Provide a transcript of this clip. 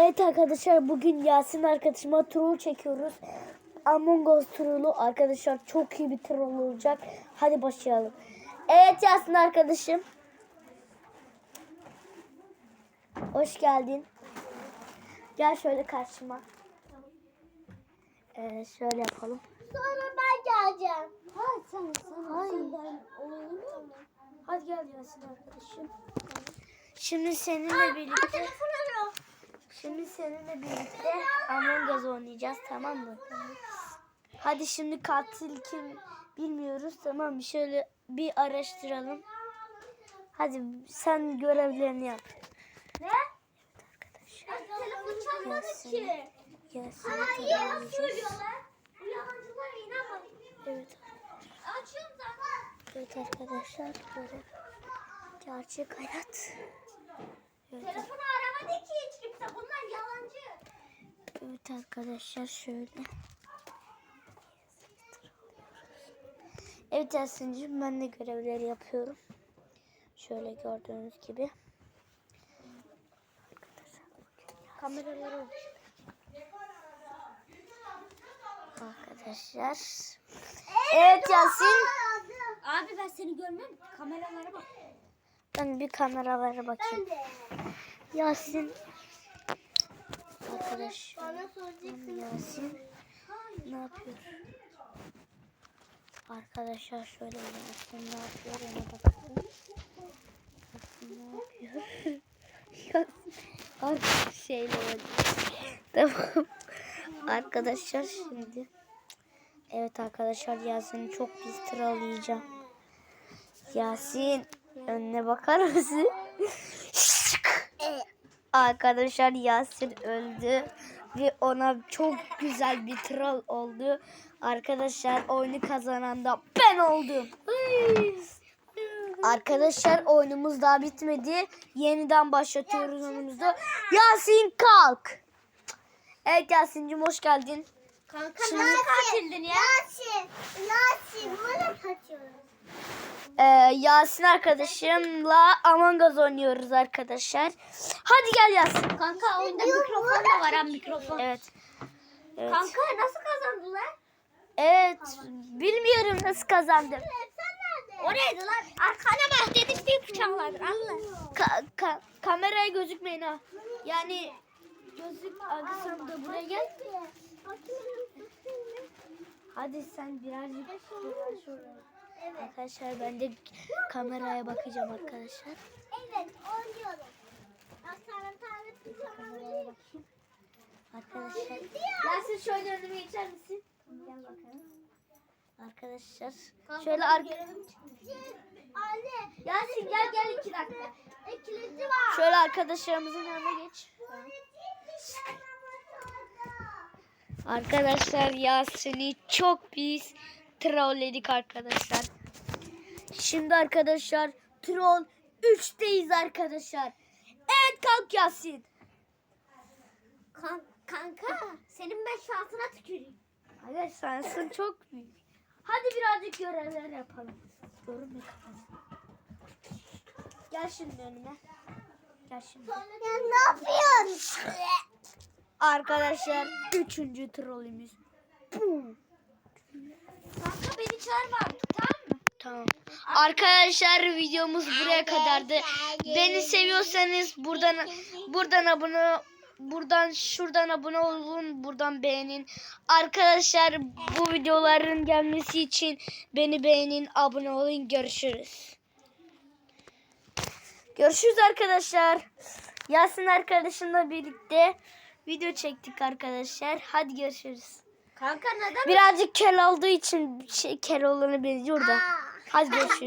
Evet arkadaşlar bugün Yasin arkadaşıma troll çekiyoruz. Among Us trolü arkadaşlar çok iyi bir troll olacak. Hadi başlayalım. Evet Yasin arkadaşım. Hoş geldin. Gel şöyle karşıma. Ee, şöyle yapalım. Sonra ben geleceğim. Hayır sen, sen, Hayır. sen- Hadi gel Yasin arkadaşım. Şimdi seninle birlikte telefon arıyor. Şimdi seninle birlikte Among Us oynayacağız tamam mı? Hadi şimdi katil kim bilmiyoruz tamam mı? Şöyle bir araştıralım. Hadi sen görevlerini yap. Ne? Ay, telefon çalmadı Yasin. ki. Yasin Hayır, söylüyorlar. Bu yalancılara inanmayın. Evet, Açıyorum zaten. evet arkadaşlar görev. Gerçek hayat. Evet arkadaşlar şöyle. Evet Yasin'cim ben de görevleri yapıyorum. Şöyle gördüğünüz gibi. Kameraları Arkadaşlar. Evet Yasin. Abi ben seni görmem. Kameralara bak. Ben bir kameralara bakayım. de. Yasin. Arkadaş. Bana soracaksın. Yasin. Ne yapıyor? Arkadaşlar şöyle Yasin ne yapıyor ona bakalım. Yasin ne yapıyor? Yasin. Şeyle oldu. Tamam. Arkadaşlar şimdi. Evet arkadaşlar Yasin'i çok pis sıralayacağım. Yasin önüne bakar mısın? Arkadaşlar Yasin öldü ve ona çok güzel bir troll oldu. Arkadaşlar oyunu kazanan da ben oldum. Arkadaşlar oyunumuz daha bitmedi. Yeniden başlatıyoruz oyunumuzu. Yasin kalk. Evet Yasin'cim hoş geldin. Kanka Şimdi- katildin ya? Yasin. Bana kaçıyoruz. Ee, Yasin arkadaşımla Among Us oynuyoruz arkadaşlar. Hadi gel Yasin. Kanka oyunda mikrofon da var ha mikrofon. Evet. Evet. Kanka nasıl kazandılar? Evet. Bilmiyorum nasıl kazandım. Sen nerede? O neydi lan? Arkana bak dedik bir bıçaklardır. Allah. Ka- ka- kameraya gözükmeyin ha. Yani gözlük alsam da buraya gel. Hadi sen birazcık biraz şuraya. Evet. Arkadaşlar ben de kameraya bakacağım arkadaşlar. Evet oynuyorum. Arkadaşlar. Yasin şöyle önüme geçer misin? Gel bakalım. Arkadaşlar. Kanka, Şöyle arka. Anne. Yasin gel gel iki dakika. Kilitli var. şöyle arkadaşlarımızın yanına geç. Arkadaşlar Yasin'i çok pis trolledik arkadaşlar. Şimdi arkadaşlar troll 3'teyiz arkadaşlar. Evet kalk Yasin. Kan kanka senin ben şansına tüküreyim. Hayır sensin çok büyük. Hadi birazcık görevler yapalım. Görünme kafası. Gel şimdi önüme. Gel şimdi. Ya ne yapıyorsun? Arkadaşlar üçüncü trollümüz. Bum. Kanka beni çağırma artık tamam mı? Tamam. Arkadaşlar videomuz buraya kadardı. Beni seviyorsanız buradan buradan abone buradan şuradan abone olun, buradan beğenin. Arkadaşlar bu videoların gelmesi için beni beğenin, abone olun. Görüşürüz. Görüşürüz arkadaşlar. Yasin arkadaşımla birlikte video çektik arkadaşlar. Hadi görüşürüz. Kanka neden? Birazcık kel olduğu için şey, kel olana benziyor da. Hadi görüşürüz.